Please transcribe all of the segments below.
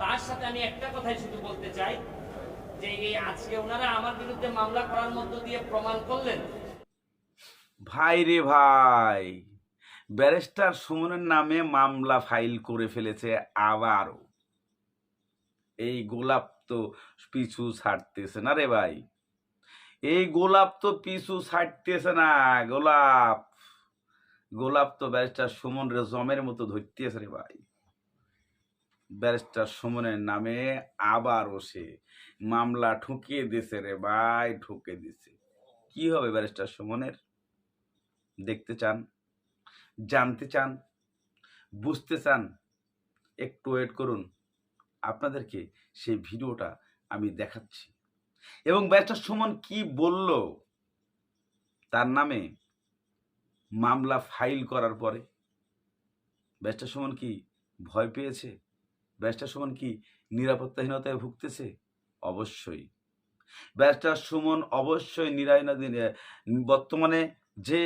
তার সাথে আমি একটা কথাই শুধু বলতে চাই, যে এই আজকে ওনারা আমার বিরুদ্ধে মামলা করার মধ্য দিয়ে প্রমাণ করলেন। ভাই রে ভাই, ব্যারিস্টার সুমনের নামে মামলা ফাইল করে ফেলেছে আবারও। এই গোলাপ তো পিছু ছাড়তেছে না রে ভাই। এই গোলাপ তো পিছু ছাড়তেছে না, গোলাপ। গোলাপ তো ব্যারিস্টার সুমন রে জমের মতো ধরতেছে রে ভাই। ব্যারিস্টার সুমনের নামে আবারও সে মামলা ঠুকিয়ে দিছে রে ভাই ঠুকে দিছে। কি হবে ব্যারিস্টার সুমনের? দেখতে চান? জানতে চান? বুঝতে চান? একটু ওয়েট করুন। আপনাদেরকে সেই ভিডিওটা আমি দেখাচ্ছি। এবং ব্যারিস্টার সুমন কি বলল? তার নামে মামলা ফাইল করার পরে। ব্যারিস্টার সুমন কি ভয় পেয়েছে? ব্যারিস্টার সুমন কি নিরাপত্তাহীনতায় ভুগতেছে? অবশ্যই। ব্যারিস্টার সুমন অবশ্যই নিরায়নাধীন বর্তমানে যে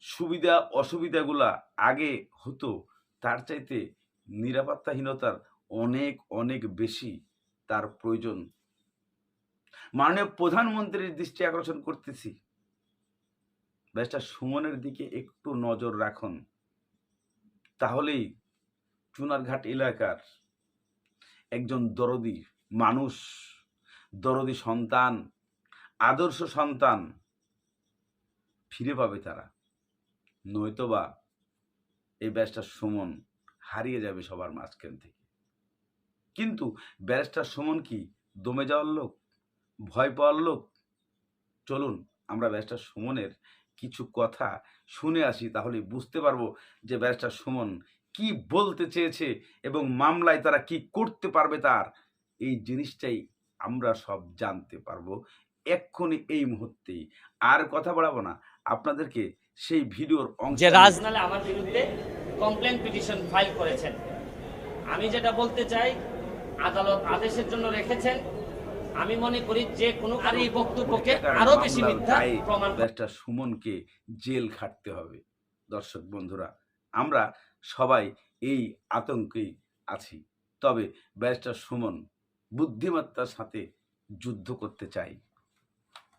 সুবিধা, অসুবিধাগুলা আগে হতো, তার চাইতে নিরাপত্তাহীনতার অনেক অনেক বেশি তার প্রয়োজন। মাননীয় প্রধানমন্ত্রীর দৃষ্টি আকর্ষণ করতেছি। ব্যারিস্টার সুমনের দিকে একটু নজর রাখুন। তাহলেই চুনারঘাট এলাকার একজন দরদি মানুষ, দরদি সন্তান, আদর্শ সন্তান ফিরে পাবে তারা। নয়তোবা এই ব্যারিস্টার সুমন হারিয়ে যাবে সবার মাঝখান থেকে। কিন্তু ব্যারিস্টার সুমন কি দমে যাওয়ার লোক, ভয় পাওয়ার লোক? চলুন আমরা ব্যারিস্টার সুমনের কিছু কথা শুনে আসি তাহলে বুঝতে পারব যে ব্যারিস্টার সুমন কি বলতে চেয়েছে এবং মামলায় তারা কি করতে পারবে তার এই জিনিসটাই আমরা সব জানতে পারব এক্ষুনি এই মুহূর্তেই। আর কথা বাড়াবো না আপনাদেরকে সেই ভিডিওর অংশ যে রাজনালে আমার বিরুদ্ধে কমপ্লেন পিটিশন ফাইল করেছেন। আমি যেটা বলতে চাই আদালত আদেশের জন্য রেখেছেন। আমি মনে করি যে কোনো আর এই বক্তব্যকে আরও বেশি মিথ্যা প্রমাণ সুমনকে জেল খাটতে হবে। দর্শক বন্ধুরা আমরা সবাই এই আতঙ্কেই আছি। তবে ব্যারিস্টার সুমন বুদ্ধিমত্তার সাথে যুদ্ধ করতে চাই।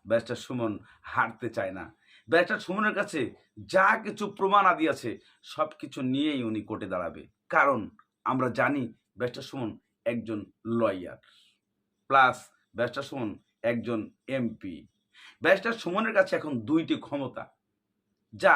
ব্যারিস্টার সুমন হারতে চায় না। ব্যারিস্টার সুমনের কাছে যা কিছু প্রমাণ আদি আছে সব কিছু নিয়েই উনি কোর্টে দাঁড়াবে। কারণ আমরা জানি ব্যারিস্টার সুমন একজন লয়ার। প্লাস ব্যারিস্টার সুমন একজন এমপি। ব্যারিস্টার সুমনের কাছে এখন দুইটি ক্ষমতা, যা